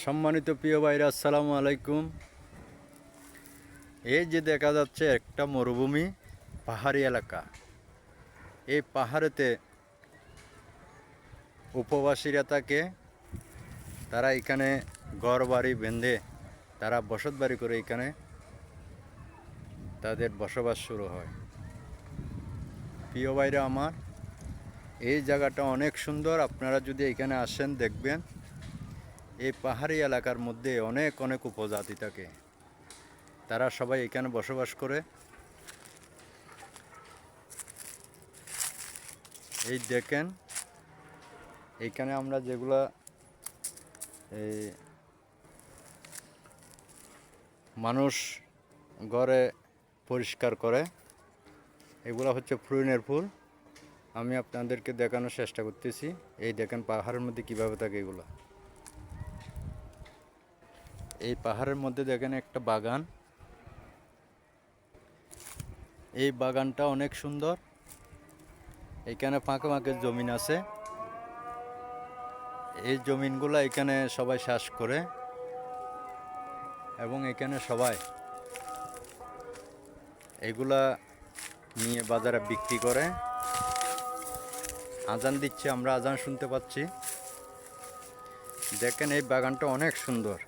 সম্মানিত প্রিয় ভাইরা, আসসালামু আলাইকুম। এই যে দেখা যাচ্ছে একটা মরুভূমি, পাহাড়ি এলাকা। এই পাহাড়েতে উপবাসীরা থাকে। তারা এখানে ঘর বাড়ি বেঁধে তারা বসত বাড়ি করে এখানে তাদের বসবাস শুরু হয়। প্রিয় ভাইরা আমার, এই জায়গাটা অনেক সুন্দর। আপনারা যদি এখানে আসেন, দেখবেন এই পাহাড়ি এলাকার মধ্যে অনেক অনেক উপজাতি থাকে। তারা সবাই এখানে বসবাস করে। এই দেখেন এইখানে আমরা যেগুলা, এই মানুষ ঘরে পরিষ্কার করে, এগুলো হচ্ছে ফ্রুইনের ফুল। আমি আপনাদেরকে দেখানোর চেষ্টা করতেছি। এই দেখেন, পাহাড়ের মধ্যে কীভাবে থাকে এগুলো। এই পাহাড়ের মধ্যে দেখেন একটা বাগান। এই বাগানটা অনেক সুন্দর। এখানে ফাঁকে ফাঁকে জমিন আছে। এই জমিনগুলো এখানে সবাই চাষ করে এবং এখানে সবাই এগুলা নিয়ে বাজারে বিক্রি করে। আজান দিচ্ছে, আমরা আজান শুনতে পাচ্ছি। দেখেন এই বাগানটা অনেক সুন্দর।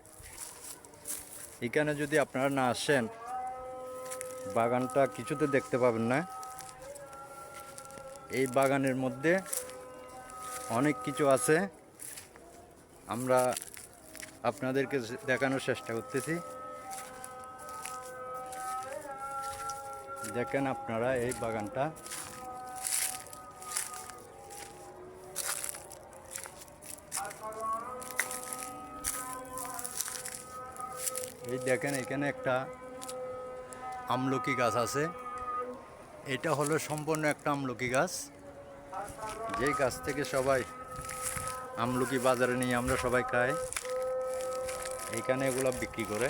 এখানে যদি আপনারা না আসেন, বাগানটা কিছুতে দেখতে পাবেন না। এই বাগানের মধ্যে অনেক কিছু আছে। আমরা আপনাদেরকে দেখানোর চেষ্টা করতেছি। দেখেন আপনারা এই বাগানটা। দেখেন, এখানে একটা আমলকি গাছ আছে। এটা হলো সম্পূর্ণ একটা আমলকি গাছ। যেই গাছ থেকে সবাই আমলকি বাজারে নিয়ে আমরা সবাই খাই এইখানে এগুলো বিক্রি করে।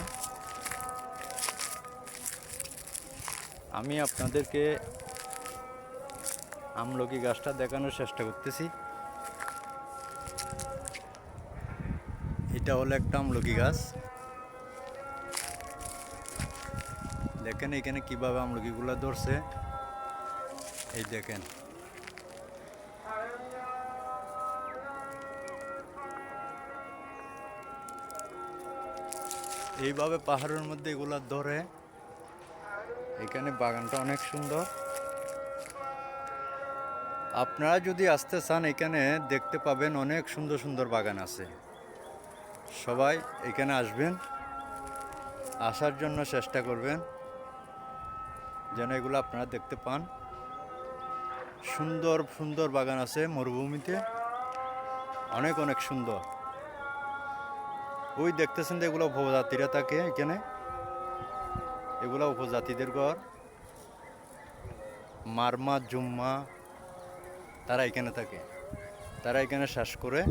আমি আপনাদেরকে আমলকি গাছটা দেখানোর চেষ্টা করতেছি। এটা হলো একটা আমলকি গাছ। দেখেন এখানে কীভাবে আমলকিগুলো ধরছে। এই দেখেন। এইভাবে পাহাড়ের মধ্যে এগুলা ধরে। এখানে বাগানটা অনেক সুন্দর। আপনারা যদি আসতে চান, এখানে দেখতে পাবেন অনেক সুন্দর সুন্দর বাগান আছে। সবাই এখানে আসবেন, আসার জন্য চেষ্টা করবেন। যেন এগুলো আপনারা দেখতে পান। সুন্দর সুন্দর বাগান আছে মরুভূমিতে। অনেক অনেক সুন্দর। ওই দেখতেছেন যে এগুলো উপজাতিরা থাকে এখানে। এগুলো উপজাতিদের ঘর। মারমা, জুম্মা, তারা এখানে থাকে। তারা এখানে শ্বাস করে